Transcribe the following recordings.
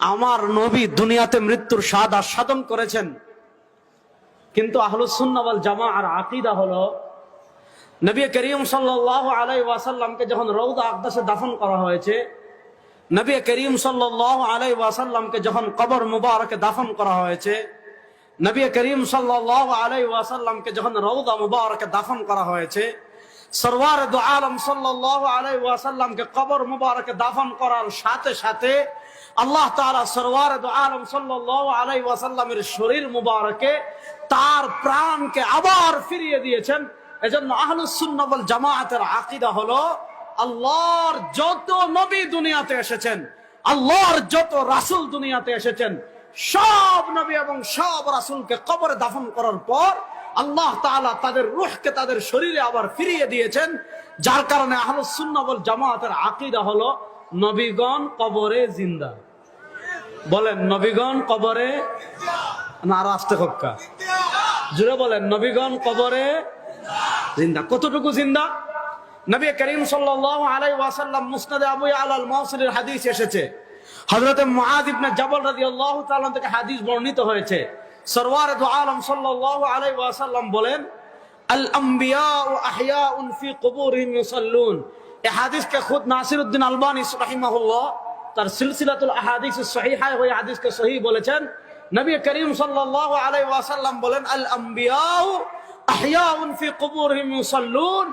আমার নবী দুনিয়াতে মৃত্যুর স্বাদ আস্বাদন করেছেন। কিন্তু আহলুসুন্নাওয়াল জামা আর আকিদা হলো, নবী করিম সাল্লাহ আলাই ওয়াসাল্লামকে যখন রৌদা আকদাসে দাফন করা হয়েছে, নবী করিম সাল্লাহ আলাই ওয়াসাল্লামকে যখন কবর মুবারকে দাফন করা হয়েছে, নবী করিম সাল্লাহ আলাই ওয়াসাল্লামকে যখন রৌদা মুবারকে দাফন করা হয়েছে সরওয়ার দু আলম সাল্লাহ আলাই ওয়াসাল্লামকে কবর মুবারকে দাফন করার সাথে সাথে আল্লাহ তাআলা সরওয়ার দু আলম সাল্লাহ আলাই ওয়াসাল্লামের শরীর মুবারকে তার প্রাণকে আবার ফিরিয়ে দিয়েছেন। এজন্য আহলুসুন্নবল জামায়াতের আকিদা হলো, আল্লাহর যত নবী দুনিয়াতে এসেছেন, আল্লাহর যত রাসূল দুনিয়াতে এসেছেন, সব নবী এবং সব রাসূলকে কবরে দাফন করার পর আল্লাহ তাআলা তাদের রূহকে তাদের শরীরে আবার ফিরিয়ে দিয়েছেন, যার কারণে আহলুসুন্নবল জামায়াতের আকিদা হলো নবীগণ কবরে জিন্দা। বলেন, নবীগণ কবরে না, আর আসতে হক্কা জুড়ে বলেন, নবীগণ কবরে জিন্দা। কতটুকু জিন্দা? নবী করিম সাল্লাল্লাহু আলাইহি ওয়াসাল্লাম মুসনাদে আবু আলাল মাউসিলের হাদিস এসেছে। হযরতে মুআয ইবনে জাবাল রাদিয়াল্লাহু তাআলা থেকে হাদিস বর্ণিত হয়েছে সরওয়ার আলম সাল্লাল্লাহু আলাইহি ওয়াসাল্লাম বলেন, আল আম্বিয়াউ আহইয়াউন ফি কুবুরিহিম ইউসাল্লুন। এই হাদিসকে খুদ নাসিরউদ্দিন আলবানী রাহিমাহুল্লাহ তার সিলসিলাতুল আহাদিস সহিহা ওই হাদিসকে সহিহ বলেছেন। নবী করিম সাল্লাল্লাহু আলাইহি ওয়াসাল্লাম বলেন, আল আম্বিয়াউ আহইয়াউন ফি কুবুরিহিম ইউসাল্লুন।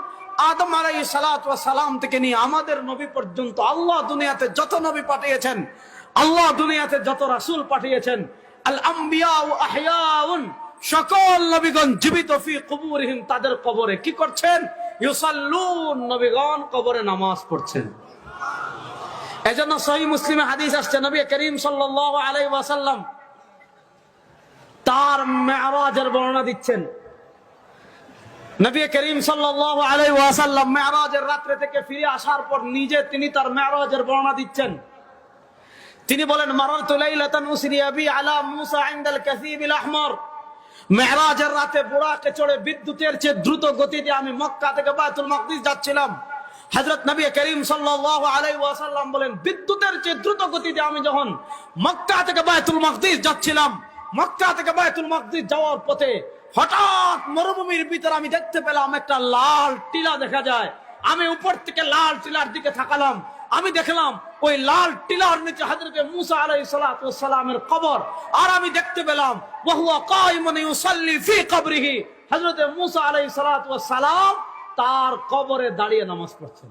আদম আলাইহিস সালাতু সালাম থেকে নিয়ে আমাদের নবী পর্যন্ত আল্লাহ দুনিয়াতে যত নবী পাঠিয়েছেন, আল্লাহ দুনিয়াতে যত রাসূল পাঠিয়েছেন আল আম্বিয়াউ আহইয়াউন, সকল নবীগণ জীবিত ফি কুবুরিহিম তাদের কবরে কি করছেন? ইউসাল্লুন, নবীগণ কবরে নামাজ পড়ছেন। এজন্য সহি মুসলিমে হাদিস আসছে, নবী করিম সাল্লাল্লাহু আলাইহি ওয়াসাল্লাম তার মেরাজের বর্ণনা দিচ্ছেন। নবী করিম সাল্লাল্লাহু আলাইহি ওয়াসাল্লাম মেরাজের রাত্রে থেকে ফিরে আসার পর নিজে তিনি তার মেরাজের বর্ণনা দিচ্ছেন। তিনি বলেন মারারতু লাইলাতান উসরিয়া বি আলা মুসা ইনদাল কাসিবিল আহমর। মেরাজের রাতে বুড়াকে চড়ে বিদ্যুতের চেয়ে দ্রুত গতিতে আমি মক্কা থেকে বায়তুল মাকদিস যাচ্ছিলাম। হযরত নবী করিম ওয়াসাল্লাম বলেন, বিদ্যুতের চেয়ে দ্রুত গতিতে আমি যখন মক্কা থেকে বায়তুল মাকদিস যাচ্ছিলাম, মক্কা থেকে বায়তুল মাকদিস যাওয়ার পথে হঠাৎ মরুভূমির ভিতরে আমি দেখতে পেলাম একটা লাল টিলা দেখা যায়। আমি উপর থেকে লাল টিলার দিকে থাকালাম আমি দেখলাম ওই লাল টিলার নিচে হাজরতে মুসা আলাই সালাতামের কবর। আর আমি দেখতে পেলাম বহুয়া কাইমুন ইউসাল্লি ফি কবরিহি। হাজরতে মুসা আলাই সালাম তার কবরে দাঁড়িয়ে নামাজ পড়ছেন।